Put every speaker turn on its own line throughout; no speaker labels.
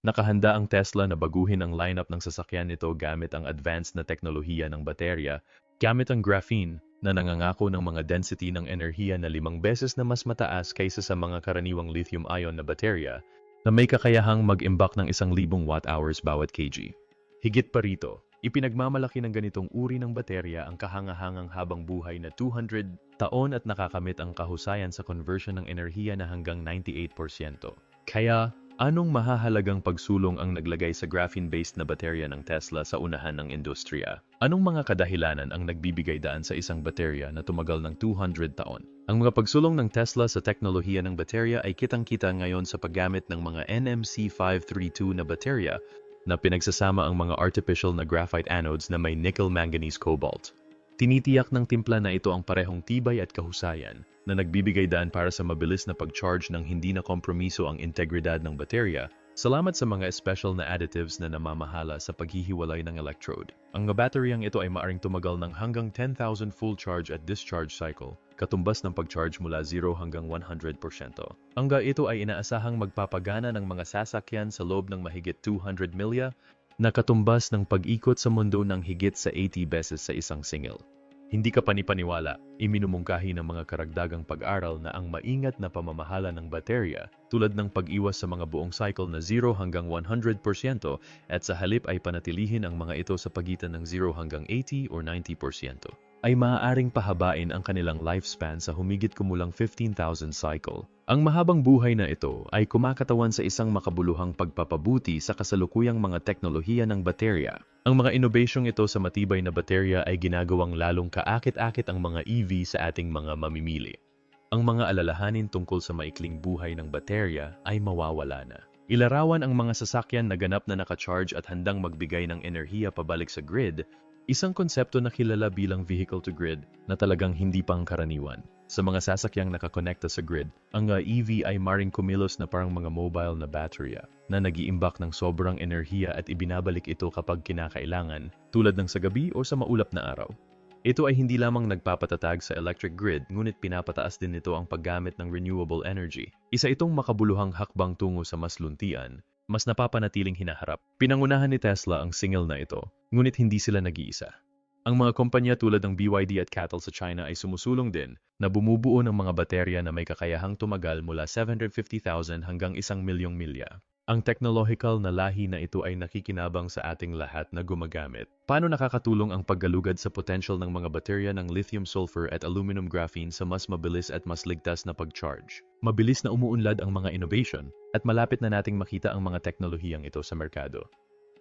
Nakahanda ang Tesla na baguhin ang lineup ng sasakyan nito gamit ang advanced na teknolohiya ng baterya, gamit ang graphene na nangangako ng mga density ng enerhiya na limang beses na mas mataas kaysa sa mga karaniwang lithium-ion na baterya na may kakayahang mag-imbak ng isang libong watt-hours bawat kg. Higit pa rito, ipinagmamalaki ng ganitong uri ng baterya ang kahangahangang habang buhay na 200 taon at nakakamit ang kahusayan sa conversion ng enerhiya na hanggang 98%. Kaya, anong mahahalagang pagsulong ang naglagay sa graphene-based na baterya ng Tesla sa unahan ng industriya? Anong mga kadahilanan ang nagbibigay daan sa isang baterya na tumagal ng 200 taon? Ang mga pagsulong ng Tesla sa teknolohiya ng baterya ay kitang-kita ngayon sa paggamit ng mga NMC532 na baterya na pinagsasama ang mga artificial na graphite anodes na may nickel-manganese-cobalt. Tinitiyak ng timpla na ito ang parehong tibay at kahusayan na nagbibigay daan para sa mabilis na pag-charge ng hindi na kompromiso ang integridad ng baterya salamat sa mga special na additives na namamahala sa paghihiwalay ng electrode. Ang bateryang ito ay maaring tumagal ng hanggang 10,000 full charge at discharge cycle, katumbas ng pag-charge mula 0 hanggang 100%. Hangga ito ay inaasahang magpapagana ng mga sasakyan sa loob ng mahigit 200 milya na katumbas ng pag-ikot sa mundo ng higit sa 80 beses sa isang single. Hindi ka panipaniwala, iminumungkahi ng mga karagdagang pag-aral na ang maingat na pamamahala ng baterya tulad ng pag-iwas sa mga buong cycle na 0 hanggang 100% at sa halip ay panatilihin ang mga ito sa pagitan ng 0 hanggang 80 or 90% ay maaaring pahabain ang kanilang lifespan sa humigit kumulang 15,000 cycle. Ang mahabang buhay na ito ay kumakatawan sa isang makabuluhang pagpapabuti sa kasalukuyang mga teknolohiya ng baterya. Ang mga inobasyong ito sa matibay na baterya ay ginagawang lalong kaakit-akit ang mga EV sa ating mga mamimili. Ang mga alalahanin tungkol sa maikling buhay ng baterya ay mawawala na. Ilarawan ang mga sasakyan na ganap na nakacharge at handang magbigay ng enerhiya pabalik sa grid Isang konsepto na kilala bilang vehicle-to-grid na talagang hindi pang karaniwan. Sa mga sasakyang nakakonekta sa grid, ang uh, EV ay maring kumilos na parang mga mobile na baterya na nagiimbak ng sobrang enerhiya at ibinabalik ito kapag kinakailangan, tulad ng sa gabi o sa maulap na araw. Ito ay hindi lamang nagpapatatag sa electric grid, ngunit pinapataas din nito ang paggamit ng renewable energy. Isa itong makabuluhang hakbang tungo sa mas luntian, mas napapanatiling hinaharap. Pinangunahan ni Tesla ang single na ito, ngunit hindi sila nag-iisa. Ang mga kumpanya tulad ng BYD at Cattle sa China ay sumusulong din na bumubuo ng mga baterya na may kakayahang tumagal mula 750,000 hanggang 1 milyong milya. Ang technological na lahi na ito ay nakikinabang sa ating lahat na gumagamit. Paano nakakatulong ang paggalugad sa potential ng mga baterya ng lithium-sulfur at aluminum graphene sa mas mabilis at mas ligtas na pag-charge? Mabilis na umuunlad ang mga innovation at malapit na nating makita ang mga teknolohiyang ito sa merkado.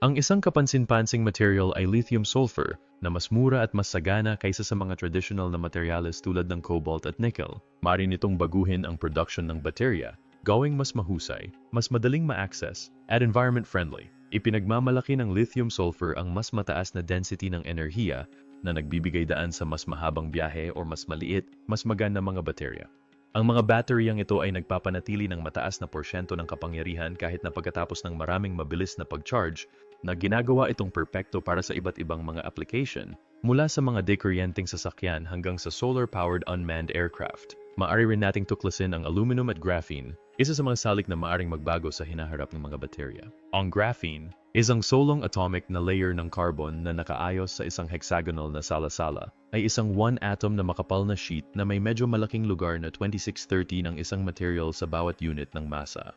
Ang isang kapansin-pansing material ay lithium-sulfur na mas mura at mas sagana kaysa sa mga traditional na materyales tulad ng cobalt at nickel. Mari nitong baguhin ang production ng baterya gawing mas mahusay, mas madaling ma-access, at environment-friendly. Ipinagmamalaki ng lithium-sulfur ang mas mataas na density ng enerhiya na nagbibigay daan sa mas mahabang biyahe o mas maliit, mas maganda mga baterya. Ang mga bateryang ito ay nagpapanatili ng mataas na porsyento ng kapangyarihan kahit na pagkatapos ng maraming mabilis na pag-charge na ginagawa itong perpekto para sa iba't ibang mga application mula sa mga dekuryenteng sasakyan hanggang sa solar-powered unmanned aircraft. Maari rin nating tuklasin ang aluminum at graphene isa sa mga salik na maaring magbago sa hinaharap ng mga baterya. Ang graphene, isang solong atomic na layer ng carbon na nakaayos sa isang hexagonal na salasala, ay isang one-atom na makapal na sheet na may medyo malaking lugar na 2630 ng isang material sa bawat unit ng masa.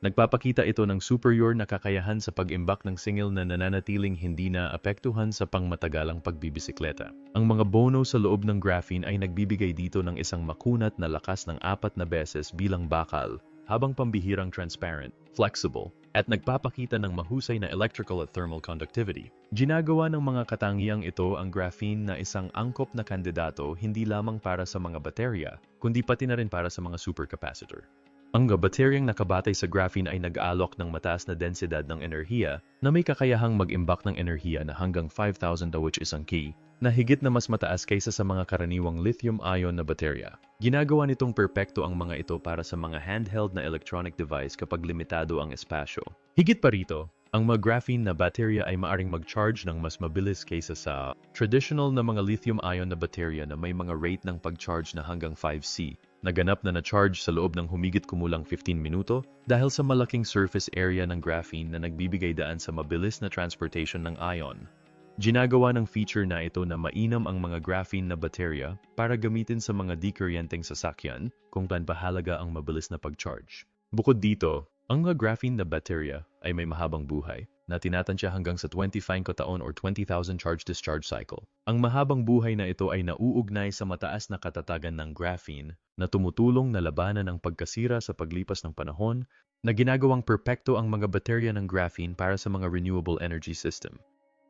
Nagpapakita ito ng superior na kakayahan sa pag-imbak ng singil na nananatiling hindi na apektuhan sa pangmatagalang pagbibisikleta. Ang mga bono sa loob ng graphene ay nagbibigay dito ng isang makunat na lakas ng apat na beses bilang bakal habang pambihirang transparent, flexible, at nagpapakita ng mahusay na electrical at thermal conductivity. Ginagawa ng mga katangiang ito ang graphene na isang angkop na kandidato hindi lamang para sa mga baterya, kundi pati na rin para sa mga supercapacitor. Ang bateryang nakabatay sa graphene ay nag-aalok ng mataas na densidad ng enerhiya na may kakayahang mag-imbak ng enerhiya na hanggang 5,000 which is ang key na higit na mas mataas kaysa sa mga karaniwang lithium-ion na baterya. Ginagawa nitong perpekto ang mga ito para sa mga handheld na electronic device kapag limitado ang espasyo. Higit pa rito, ang mga graphene na baterya ay maaring mag-charge ng mas mabilis kaysa sa traditional na mga lithium-ion na baterya na may mga rate ng pag-charge na hanggang 5C naganap na na-charge sa loob ng humigit kumulang 15 minuto dahil sa malaking surface area ng graphene na nagbibigay daan sa mabilis na transportation ng ion. Ginagawa ng feature na ito na mainam ang mga graphene na baterya para gamitin sa mga dikuryenteng sasakyan kung saan pahalaga ang mabilis na pag-charge. Bukod dito, ang mga graphene na baterya ay may mahabang buhay na tinatansya hanggang sa 25 kataon or 20,000 charge-discharge cycle. Ang mahabang buhay na ito ay nauugnay sa mataas na katatagan ng graphene na tumutulong na labanan ang pagkasira sa paglipas ng panahon na ginagawang perpekto ang mga baterya ng graphene para sa mga renewable energy system.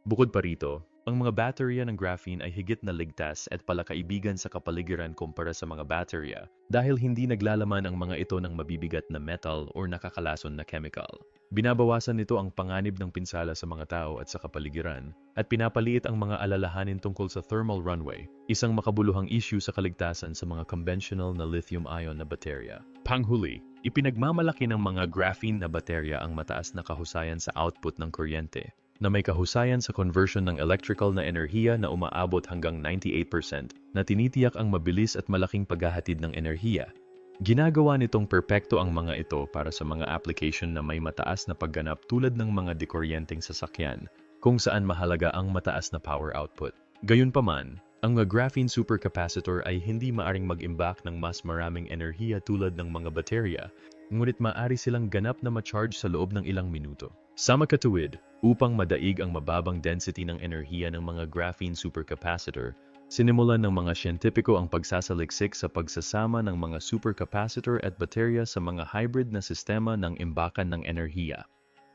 Bukod pa rito, ang mga baterya ng graphene ay higit na ligtas at palakaibigan sa kapaligiran kumpara sa mga baterya dahil hindi naglalaman ang mga ito ng mabibigat na metal or nakakalason na chemical. Binabawasan nito ang panganib ng pinsala sa mga tao at sa kapaligiran at pinapaliit ang mga alalahanin tungkol sa thermal runaway, isang makabuluhang issue sa kaligtasan sa mga conventional na lithium-ion na baterya. Panghuli, ipinagmamalaki ng mga graphene na baterya ang mataas na kahusayan sa output ng kuryente na may kahusayan sa conversion ng electrical na enerhiya na umaabot hanggang 98% na tinitiyak ang mabilis at malaking paghahatid ng enerhiya. Ginagawa nitong perpekto ang mga ito para sa mga application na may mataas na pagganap tulad ng mga dekuryenteng sasakyan, kung saan mahalaga ang mataas na power output. Gayunpaman, ang graphene supercapacitor ay hindi maaring mag-imbak ng mas maraming enerhiya tulad ng mga baterya, ngunit maaari silang ganap na ma-charge sa loob ng ilang minuto. Sa makatuwid, upang madaig ang mababang density ng enerhiya ng mga graphene supercapacitor, sinimulan ng mga siyentipiko ang pagsasaliksik sa pagsasama ng mga supercapacitor at baterya sa mga hybrid na sistema ng imbakan ng enerhiya.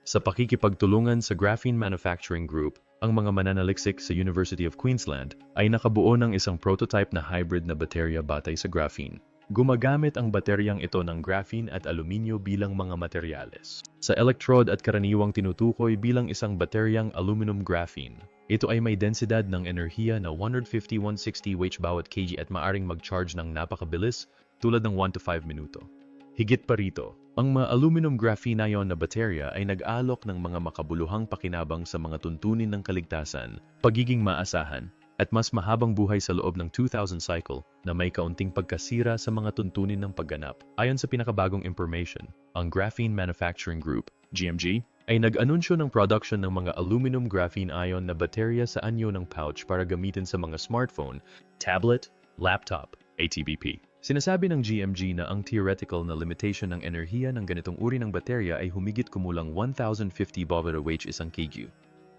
Sa pakikipagtulungan sa Graphene Manufacturing Group, ang mga mananaliksik sa University of Queensland ay nakabuo ng isang prototype na hybrid na baterya batay sa graphene. Gumagamit ang bateryang ito ng graphene at aluminyo bilang mga materyales. Sa electrode at karaniwang tinutukoy bilang isang bateryang aluminum graphene. Ito ay may densidad ng enerhiya na 150-160 Wh bawat kg at maaring mag-charge ng napakabilis tulad ng 1 to 5 minuto. Higit pa rito, ang mga aluminum graphene ion na baterya ay nag-alok ng mga makabuluhang pakinabang sa mga tuntunin ng kaligtasan, pagiging maasahan, at mas mahabang buhay sa loob ng 2000 cycle na may kaunting pagkasira sa mga tuntunin ng pagganap. Ayon sa pinakabagong information, ang Graphene Manufacturing Group, GMG, ay nag-anunsyo ng production ng mga aluminum graphene ion na baterya sa anyo ng pouch para gamitin sa mga smartphone, tablet, laptop, ATBP. Sinasabi ng GMG na ang theoretical na limitation ng enerhiya ng ganitong uri ng baterya ay humigit kumulang 1,050 Wh isang kg.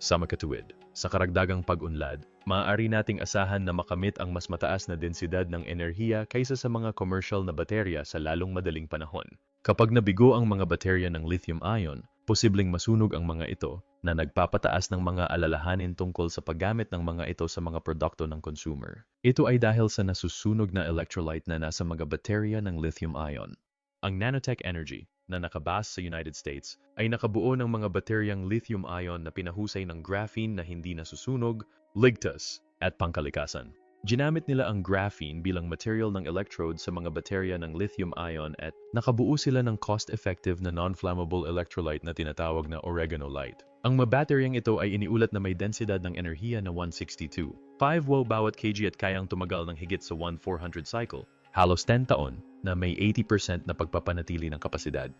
Sa makatuwid, sa karagdagang pag-unlad, maaari nating asahan na makamit ang mas mataas na densidad ng enerhiya kaysa sa mga commercial na baterya sa lalong madaling panahon. Kapag nabigo ang mga baterya ng lithium-ion, posibleng masunog ang mga ito na nagpapataas ng mga alalahanin tungkol sa paggamit ng mga ito sa mga produkto ng consumer. Ito ay dahil sa nasusunog na electrolyte na nasa mga baterya ng lithium-ion. Ang Nanotech Energy, na nakabase sa United States, ay nakabuo ng mga bateryang lithium-ion na pinahusay ng graphene na hindi nasusunog, ligtas, at pangkalikasan. Ginamit nila ang graphene bilang material ng electrode sa mga baterya ng lithium-ion at nakabuo sila ng cost-effective na non-flammable electrolyte na tinatawag na oreganolite. Ang mga bateryang ito ay iniulat na may densidad ng enerhiya na 162, 5 Wh bawat kg at kayang tumagal ng higit sa 1-400 cycle, halos 10 taon, na may 80% na pagpapanatili ng kapasidad.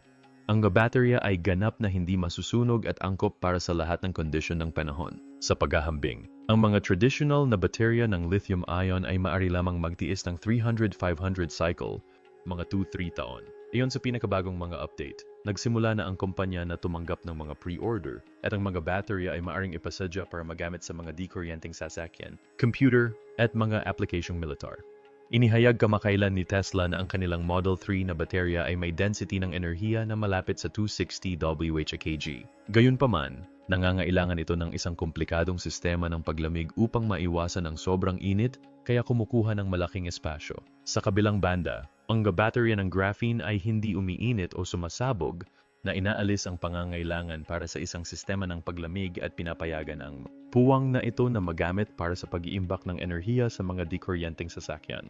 Ang baterya ay ganap na hindi masusunog at angkop para sa lahat ng kondisyon ng panahon. Sa paghahambing, ang mga traditional na baterya ng lithium-ion ay maari lamang magtiis ng 300-500 cycle, mga 2-3 taon. Iyon sa pinakabagong mga update, nagsimula na ang kumpanya na tumanggap ng mga pre-order at ang mga baterya ay maaring ipasadya para magamit sa mga dikuryenteng sasakyan, computer, at mga applicasyong militar. Inihayag kamakailan ni Tesla na ang kanilang Model 3 na baterya ay may density ng enerhiya na malapit sa 260 Wh/kg. Gayunpaman, nangangailangan ito ng isang komplikadong sistema ng paglamig upang maiwasan ang sobrang init kaya kumukuha ng malaking espasyo. Sa kabilang banda, ang baterya ng graphene ay hindi umiinit o sumasabog na inaalis ang pangangailangan para sa isang sistema ng paglamig at pinapayagan ang puwang na ito na magamit para sa pag-iimbak ng enerhiya sa mga dikuryenteng sasakyan.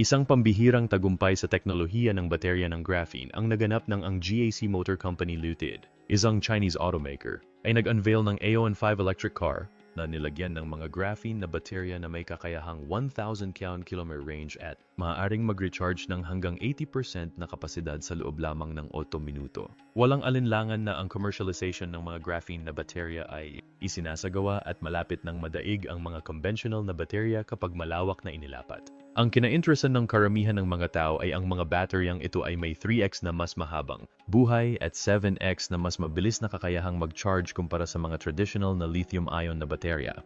Isang pambihirang tagumpay sa teknolohiya ng baterya ng graphene ang naganap ng ang GAC Motor Company Limited, isang Chinese automaker, ay nag-unveil ng Aeon 5 electric car na nilagyan ng mga graphene na baterya na may kakayahang 1,000 km range at maaaring mag-recharge ng hanggang 80% na kapasidad sa loob lamang ng 8 minuto. Walang alinlangan na ang commercialization ng mga graphene na baterya ay isinasagawa at malapit ng madaig ang mga conventional na baterya kapag malawak na inilapat. Ang kinainteresan ng karamihan ng mga tao ay ang mga bateryang ito ay may 3x na mas mahabang buhay at 7x na mas mabilis na kakayahang mag-charge kumpara sa mga traditional na lithium-ion na baterya.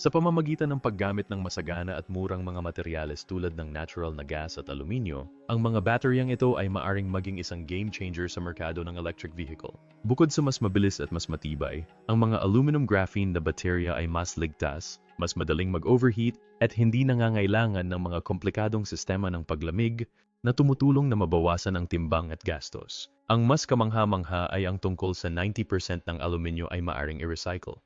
Sa pamamagitan ng paggamit ng masagana at murang mga materyales tulad ng natural na gas at aluminyo, ang mga bateryang ito ay maaring maging isang game changer sa merkado ng electric vehicle. Bukod sa mas mabilis at mas matibay, ang mga aluminum graphene na baterya ay mas ligtas, mas madaling mag-overheat, at hindi nangangailangan ng mga komplikadong sistema ng paglamig na tumutulong na mabawasan ang timbang at gastos. Ang mas kamangha-mangha ay ang tungkol sa 90% ng aluminyo ay maaring i-recycle.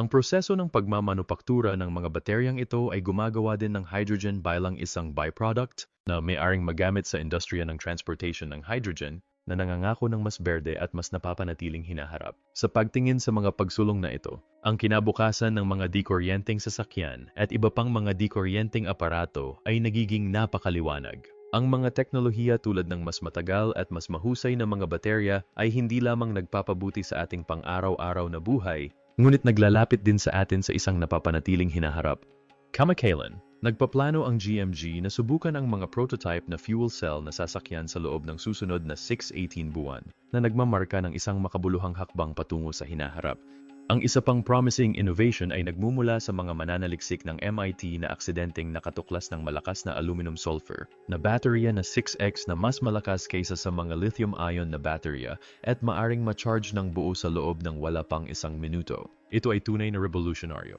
Ang proseso ng pagmamanupaktura ng mga bateryang ito ay gumagawa din ng hydrogen bilang isang byproduct na may-aring magamit sa industriya ng transportation ng hydrogen na nangangako ng mas berde at mas napapanatiling hinaharap. Sa pagtingin sa mga pagsulong na ito, ang kinabukasan ng mga dikuryenteng sasakyan at iba pang mga dikuryenteng aparato ay nagiging napakaliwanag. Ang mga teknolohiya tulad ng mas matagal at mas mahusay na mga baterya ay hindi lamang nagpapabuti sa ating pang-araw-araw na buhay, ngunit naglalapit din sa atin sa isang napapanatiling hinaharap. Kamakailan, nagpaplano ang GMG na subukan ang mga prototype na fuel cell na sasakyan sa loob ng susunod na 6-18 buwan na nagmamarka ng isang makabuluhang hakbang patungo sa hinaharap. Ang isa pang promising innovation ay nagmumula sa mga mananaliksik ng MIT na aksidenteng nakatuklas ng malakas na aluminum-sulfur na baterya na 6x na mas malakas kaysa sa mga lithium-ion na baterya at maaring ma-charge ng buo sa loob ng wala pang isang minuto. Ito ay tunay na revolutionaryo.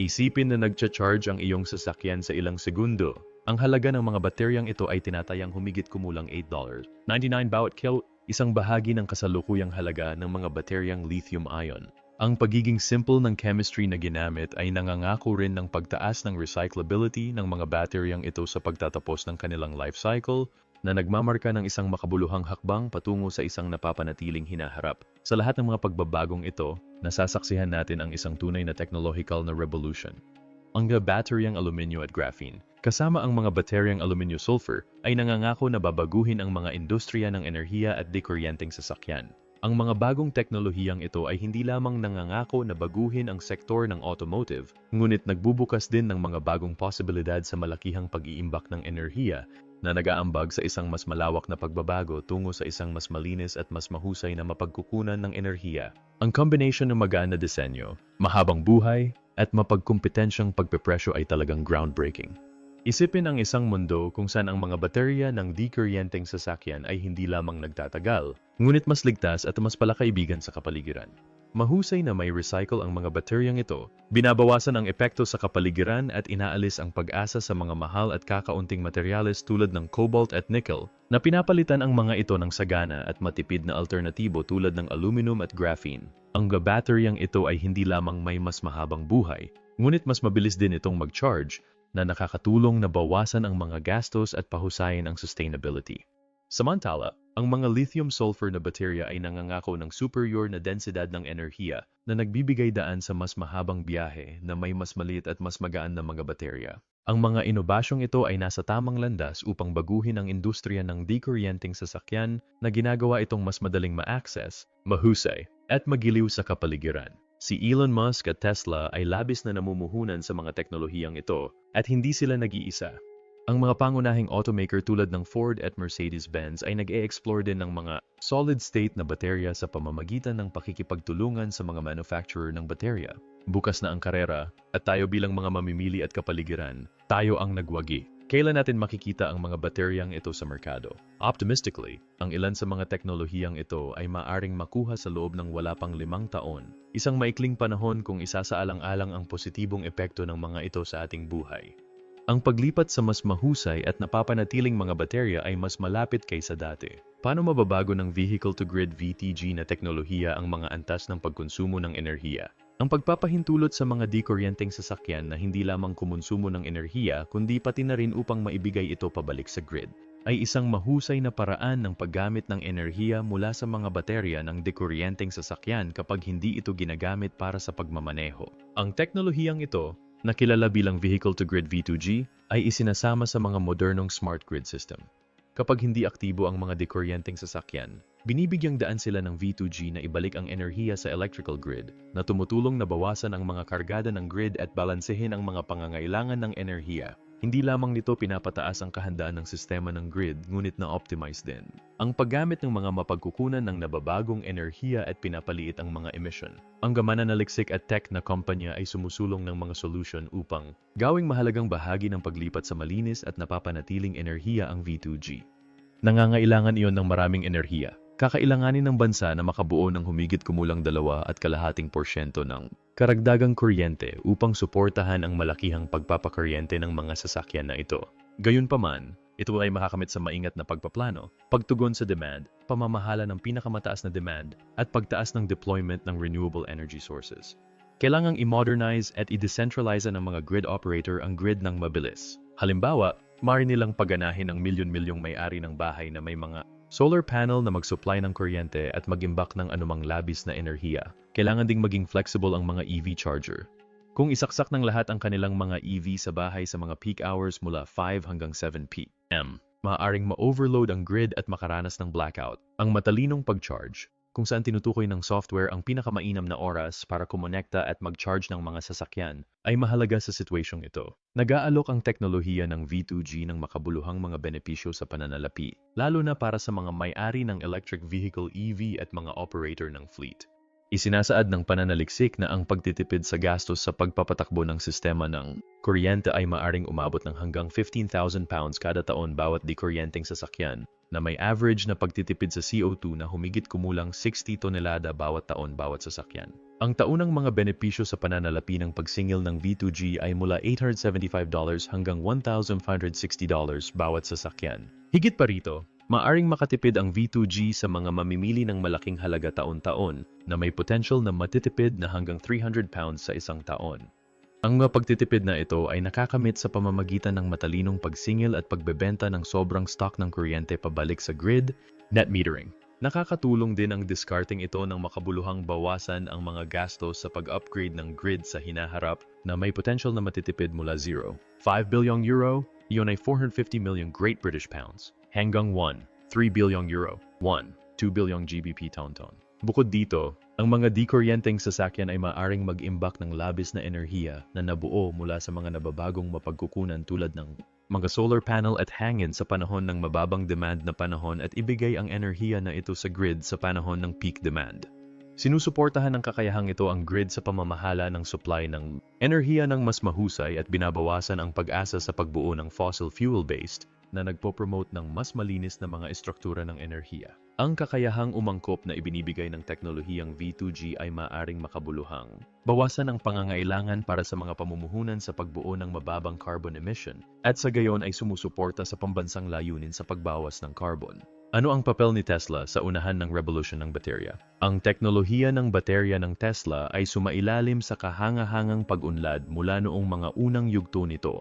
Isipin na nagcha-charge ang iyong sasakyan sa ilang segundo. Ang halaga ng mga bateryang ito ay tinatayang humigit kumulang $8.99 bawat kilo, isang bahagi ng kasalukuyang halaga ng mga bateryang lithium-ion. Ang pagiging simple ng chemistry na ginamit ay nangangako rin ng pagtaas ng recyclability ng mga bateryang ito sa pagtatapos ng kanilang life cycle na nagmamarka ng isang makabuluhang hakbang patungo sa isang napapanatiling hinaharap. Sa lahat ng mga pagbabagong ito, nasasaksihan natin ang isang tunay na technological na revolution. Ang bateryang aluminyo at graphene, kasama ang mga bateryang aluminyo-sulfur, ay nangangako na babaguhin ang mga industriya ng enerhiya at dekuryenteng sasakyan. Ang mga bagong teknolohiyang ito ay hindi lamang nangangako na baguhin ang sektor ng automotive, ngunit nagbubukas din ng mga bagong posibilidad sa malakihang pag-iimbak ng enerhiya na nag-aambag sa isang mas malawak na pagbabago tungo sa isang mas malinis at mas mahusay na mapagkukunan ng enerhiya. Ang combination ng magaan na disenyo, mahabang buhay, at mapagkompetensyang pagpepresyo ay talagang groundbreaking. Isipin ang isang mundo kung saan ang mga baterya ng dikuryenteng sasakyan ay hindi lamang nagtatagal, ngunit mas ligtas at mas palakaibigan sa kapaligiran. Mahusay na may recycle ang mga bateryang ito, binabawasan ang epekto sa kapaligiran at inaalis ang pag-asa sa mga mahal at kakaunting materyales tulad ng cobalt at nickel na pinapalitan ang mga ito ng sagana at matipid na alternatibo tulad ng aluminum at graphene. Ang bateryang ito ay hindi lamang may mas mahabang buhay, ngunit mas mabilis din itong mag-charge na nakakatulong na bawasan ang mga gastos at pahusayin ang sustainability. Samantala, ang mga lithium-sulfur na baterya ay nangangako ng superior na densidad ng enerhiya na nagbibigay daan sa mas mahabang biyahe na may mas maliit at mas magaan na mga baterya. Ang mga inobasyong ito ay nasa tamang landas upang baguhin ang industriya ng dikuryenteng sasakyan na ginagawa itong mas madaling ma-access, mahusay, at magiliw sa kapaligiran. Si Elon Musk at Tesla ay labis na namumuhunan sa mga teknolohiyang ito at hindi sila nag-iisa. Ang mga pangunahing automaker tulad ng Ford at Mercedes-Benz ay nag-e-explore din ng mga solid-state na baterya sa pamamagitan ng pakikipagtulungan sa mga manufacturer ng baterya. Bukas na ang karera at tayo bilang mga mamimili at kapaligiran, tayo ang nagwagi. Kailan natin makikita ang mga bateryang ito sa merkado? Optimistically, ang ilan sa mga teknolohiyang ito ay maaring makuha sa loob ng wala pang limang taon. Isang maikling panahon kung isasaalang-alang ang positibong epekto ng mga ito sa ating buhay. Ang paglipat sa mas mahusay at napapanatiling mga baterya ay mas malapit kaysa dati. Paano mababago ng vehicle-to-grid VTG na teknolohiya ang mga antas ng pagkonsumo ng enerhiya? Ang pagpapahintulot sa mga dikuryenteng sasakyan na hindi lamang kumonsumo ng enerhiya kundi pati na rin upang maibigay ito pabalik sa grid ay isang mahusay na paraan ng paggamit ng enerhiya mula sa mga baterya ng dekuryenteng sasakyan kapag hindi ito ginagamit para sa pagmamaneho. Ang teknolohiyang ito na kilala bilang Vehicle-to-Grid V2G ay isinasama sa mga modernong smart grid system. Kapag hindi aktibo ang mga dekuryenteng sasakyan, binibigyang daan sila ng V2G na ibalik ang enerhiya sa electrical grid na tumutulong na bawasan ang mga kargada ng grid at balansehin ang mga pangangailangan ng enerhiya. Hindi lamang nito pinapataas ang kahandaan ng sistema ng grid ngunit na-optimize din. Ang paggamit ng mga mapagkukunan ng nababagong enerhiya at pinapaliit ang mga emission. Ang gamana na liksik at tech na kumpanya ay sumusulong ng mga solution upang gawing mahalagang bahagi ng paglipat sa malinis at napapanatiling enerhiya ang V2G. Nangangailangan iyon ng maraming enerhiya. Kakailanganin ng bansa na makabuo ng humigit kumulang dalawa at kalahating porsyento ng karagdagang kuryente upang suportahan ang malakihang pagpapakuryente ng mga sasakyan na ito. Gayunpaman, ito ay makakamit sa maingat na pagpaplano, pagtugon sa demand, pamamahala ng pinakamataas na demand, at pagtaas ng deployment ng renewable energy sources. Kailangang i-modernize at i-decentralize ng mga grid operator ang grid ng mabilis. Halimbawa, mari nilang paganahin ang milyon-milyong may-ari ng bahay na may mga solar panel na mag-supply ng kuryente at mag-imbak ng anumang labis na enerhiya. Kailangan ding maging flexible ang mga EV charger. Kung isaksak ng lahat ang kanilang mga EV sa bahay sa mga peak hours mula 5 hanggang 7 p.m., maaaring ma-overload ang grid at makaranas ng blackout. Ang matalinong pag-charge, kung saan tinutukoy ng software ang pinakamainam na oras para kumonekta at mag-charge ng mga sasakyan, ay mahalaga sa sitwasyong ito. Nag-aalok ang teknolohiya ng V2G ng makabuluhang mga benepisyo sa pananalapi, lalo na para sa mga may-ari ng electric vehicle EV at mga operator ng fleet. Isinasaad ng pananaliksik na ang pagtitipid sa gastos sa pagpapatakbo ng sistema ng kuryente ay maaring umabot ng hanggang 15,000 pounds kada taon bawat dikuryenteng sasakyan na may average na pagtitipid sa CO2 na humigit kumulang 60 tonelada bawat taon bawat sasakyan. Ang taunang mga benepisyo sa pananalapi ng pagsingil ng V2G ay mula $875 hanggang $1,560 bawat sasakyan. Higit pa rito, Maaring makatipid ang V2G sa mga mamimili ng malaking halaga taon-taon na may potential na matitipid na hanggang 300 pounds sa isang taon. Ang mga pagtitipid na ito ay nakakamit sa pamamagitan ng matalinong pagsingil at pagbebenta ng sobrang stock ng kuryente pabalik sa grid, net metering. Nakakatulong din ang discarding ito ng makabuluhang bawasan ang mga gastos sa pag-upgrade ng grid sa hinaharap na may potential na matitipid mula 0. 5 billion euro, iyon ay 450 million Great British Pounds hanggang 1, 3 billion euro, 1, 2 billion GBP taon-taon. Bukod dito, ang mga dikuryenteng sasakyan ay maaring mag-imbak ng labis na enerhiya na nabuo mula sa mga nababagong mapagkukunan tulad ng mga solar panel at hangin sa panahon ng mababang demand na panahon at ibigay ang enerhiya na ito sa grid sa panahon ng peak demand. Sinusuportahan ng kakayahang ito ang grid sa pamamahala ng supply ng enerhiya ng mas mahusay at binabawasan ang pag-asa sa pagbuo ng fossil fuel-based na nagpo-promote ng mas malinis na mga estruktura ng enerhiya. Ang kakayahang umangkop na ibinibigay ng teknolohiyang V2G ay maaring makabuluhang. Bawasan ang pangangailangan para sa mga pamumuhunan sa pagbuo ng mababang carbon emission at sa gayon ay sumusuporta sa pambansang layunin sa pagbawas ng carbon. Ano ang papel ni Tesla sa unahan ng revolution ng baterya? Ang teknolohiya ng baterya ng Tesla ay sumailalim sa kahangahangang pag-unlad mula noong mga unang yugto nito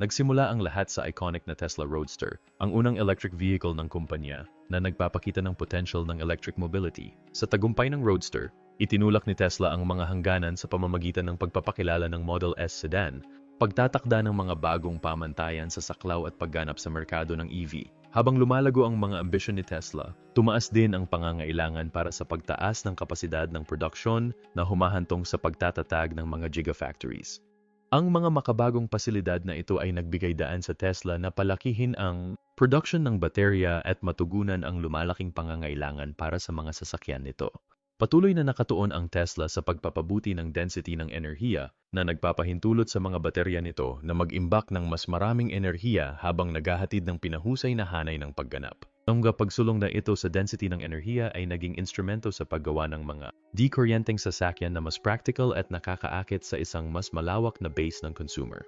Nagsimula ang lahat sa iconic na Tesla Roadster, ang unang electric vehicle ng kumpanya na nagpapakita ng potential ng electric mobility. Sa tagumpay ng Roadster, itinulak ni Tesla ang mga hangganan sa pamamagitan ng pagpapakilala ng Model S sedan, pagtatakda ng mga bagong pamantayan sa saklaw at pagganap sa merkado ng EV. Habang lumalago ang mga ambisyon ni Tesla, tumaas din ang pangangailangan para sa pagtaas ng kapasidad ng produksyon na humahantong sa pagtatatag ng mga gigafactories. Ang mga makabagong pasilidad na ito ay nagbigay daan sa Tesla na palakihin ang production ng baterya at matugunan ang lumalaking pangangailangan para sa mga sasakyan nito. Patuloy na nakatuon ang Tesla sa pagpapabuti ng density ng enerhiya na nagpapahintulot sa mga baterya nito na mag-imbak ng mas maraming enerhiya habang naghahatid ng pinahusay na hanay ng pagganap. Ang pagsulong na ito sa density ng enerhiya ay naging instrumento sa paggawa ng mga dekuryenteng sasakyan na mas practical at nakakaakit sa isang mas malawak na base ng consumer.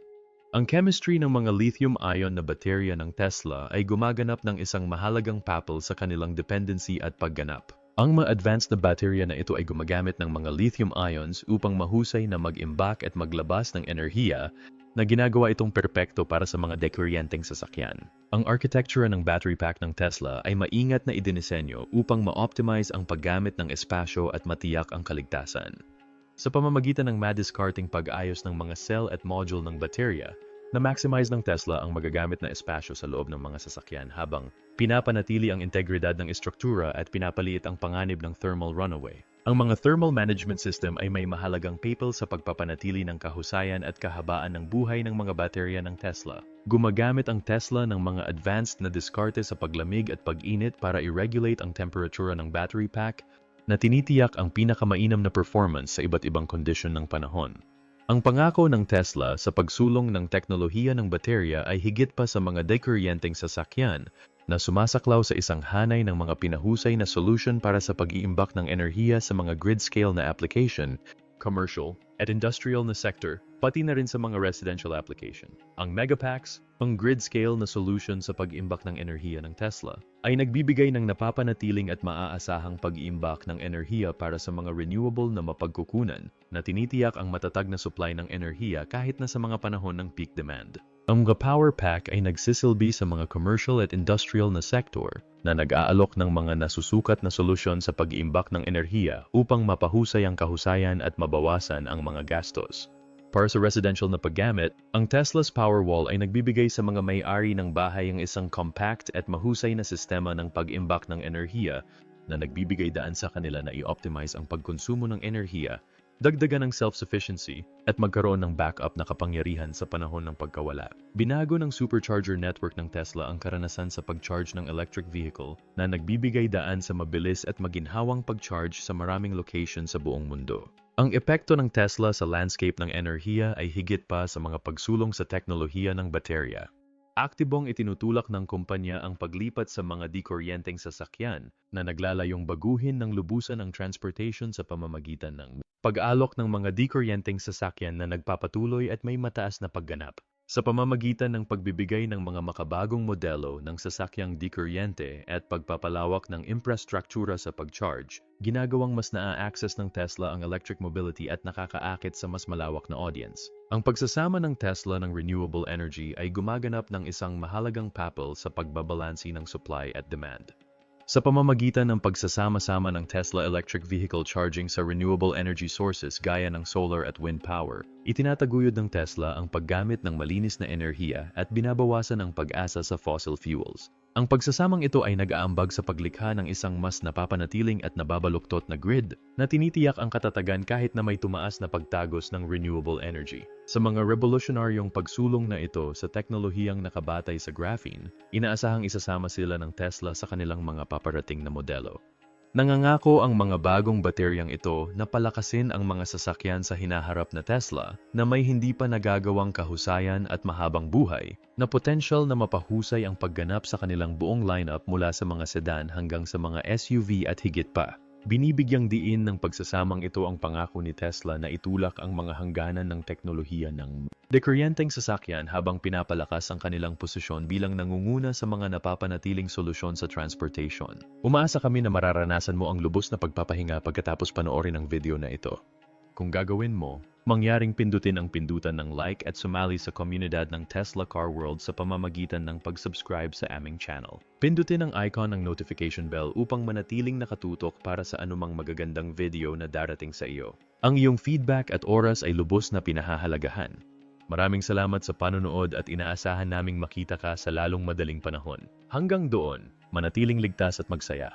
Ang chemistry ng mga lithium-ion na baterya ng Tesla ay gumaganap ng isang mahalagang papel sa kanilang dependency at pagganap. Ang ma-advanced na baterya na ito ay gumagamit ng mga lithium ions upang mahusay na mag-imbak at maglabas ng enerhiya na ginagawa itong perpekto para sa mga dekuryenteng sasakyan. Ang architecture ng battery pack ng Tesla ay maingat na idinisenyo upang ma-optimize ang paggamit ng espasyo at matiyak ang kaligtasan. Sa pamamagitan ng madiscarting pag-ayos ng mga cell at module ng baterya, Na-maximize ng Tesla ang magagamit na espasyo sa loob ng mga sasakyan habang pinapanatili ang integridad ng istruktura at pinapaliit ang panganib ng thermal runaway. Ang mga thermal management system ay may mahalagang papel sa pagpapanatili ng kahusayan at kahabaan ng buhay ng mga baterya ng Tesla. Gumagamit ang Tesla ng mga advanced na diskarte sa paglamig at pag-init para i-regulate ang temperatura ng battery pack na tinitiyak ang pinakamainam na performance sa iba't ibang kondisyon ng panahon. Ang pangako ng Tesla sa pagsulong ng teknolohiya ng baterya ay higit pa sa mga dekuryenteng sasakyan na sumasaklaw sa isang hanay ng mga pinahusay na solution para sa pag-iimbak ng enerhiya sa mga grid-scale na application, commercial, at industrial na sector, pati na rin sa mga residential application. Ang Megapacks, ang grid-scale na solution sa pag-imbak ng enerhiya ng Tesla, ay nagbibigay ng napapanatiling at maaasahang pag-iimbak ng enerhiya para sa mga renewable na mapagkukunan na tinitiyak ang matatag na supply ng enerhiya kahit na sa mga panahon ng peak demand. Ang mga power pack ay nagsisilbi sa mga commercial at industrial na sektor na nag-aalok ng mga nasusukat na solusyon sa pag-iimbak ng enerhiya upang mapahusay ang kahusayan at mabawasan ang mga gastos. Para sa residential na paggamit, ang Tesla's Powerwall ay nagbibigay sa mga may-ari ng bahay ang isang compact at mahusay na sistema ng pag-imbak ng enerhiya na nagbibigay daan sa kanila na i-optimize ang pagkonsumo ng enerhiya dagdagan ng self-sufficiency, at magkaroon ng backup na kapangyarihan sa panahon ng pagkawala. Binago ng supercharger network ng Tesla ang karanasan sa pag-charge ng electric vehicle na nagbibigay daan sa mabilis at maginhawang pag-charge sa maraming location sa buong mundo. Ang epekto ng Tesla sa landscape ng enerhiya ay higit pa sa mga pagsulong sa teknolohiya ng baterya. Aktibong itinutulak ng kumpanya ang paglipat sa mga dikuryenteng sasakyan na naglalayong baguhin ng lubusan ang transportation sa pamamagitan ng pag-alok ng mga dikuryenteng sasakyan na nagpapatuloy at may mataas na pagganap sa pamamagitan ng pagbibigay ng mga makabagong modelo ng sasakyang dikuryente at pagpapalawak ng infrastruktura sa pag-charge, ginagawang mas naa-access ng Tesla ang electric mobility at nakakaakit sa mas malawak na audience. Ang pagsasama ng Tesla ng renewable energy ay gumaganap ng isang mahalagang papel sa pagbabalansi ng supply at demand. Sa pamamagitan ng pagsasama-sama ng Tesla electric vehicle charging sa renewable energy sources gaya ng solar at wind power, itinataguyod ng Tesla ang paggamit ng malinis na enerhiya at binabawasan ang pag-asa sa fossil fuels. Ang pagsasamang ito ay nag-aambag sa paglikha ng isang mas napapanatiling at nababaluktot na grid na tinitiyak ang katatagan kahit na may tumaas na pagtagos ng renewable energy. Sa mga revolutionaryong pagsulong na ito sa teknolohiyang nakabatay sa graphene, inaasahang isasama sila ng Tesla sa kanilang mga paparating na modelo. Nangangako ang mga bagong bateryang ito na palakasin ang mga sasakyan sa hinaharap na Tesla na may hindi pa nagagawang kahusayan at mahabang buhay na potensyal na mapahusay ang pagganap sa kanilang buong lineup mula sa mga sedan hanggang sa mga SUV at higit pa. Binibigyang diin ng pagsasamang ito ang pangako ni Tesla na itulak ang mga hangganan ng teknolohiya ng dekuryenteng sasakyan habang pinapalakas ang kanilang posisyon bilang nangunguna sa mga napapanatiling solusyon sa transportation. Umaasa kami na mararanasan mo ang lubos na pagpapahinga pagkatapos panoorin ang video na ito. Kung gagawin mo, mangyaring pindutin ang pindutan ng like at sumali sa komunidad ng Tesla Car World sa pamamagitan ng pag-subscribe sa aming channel. Pindutin ang icon ng notification bell upang manatiling nakatutok para sa anumang magagandang video na darating sa iyo. Ang iyong feedback at oras ay lubos na pinahahalagahan. Maraming salamat sa panonood at inaasahan naming makita ka sa lalong madaling panahon. Hanggang doon, manatiling ligtas at magsaya.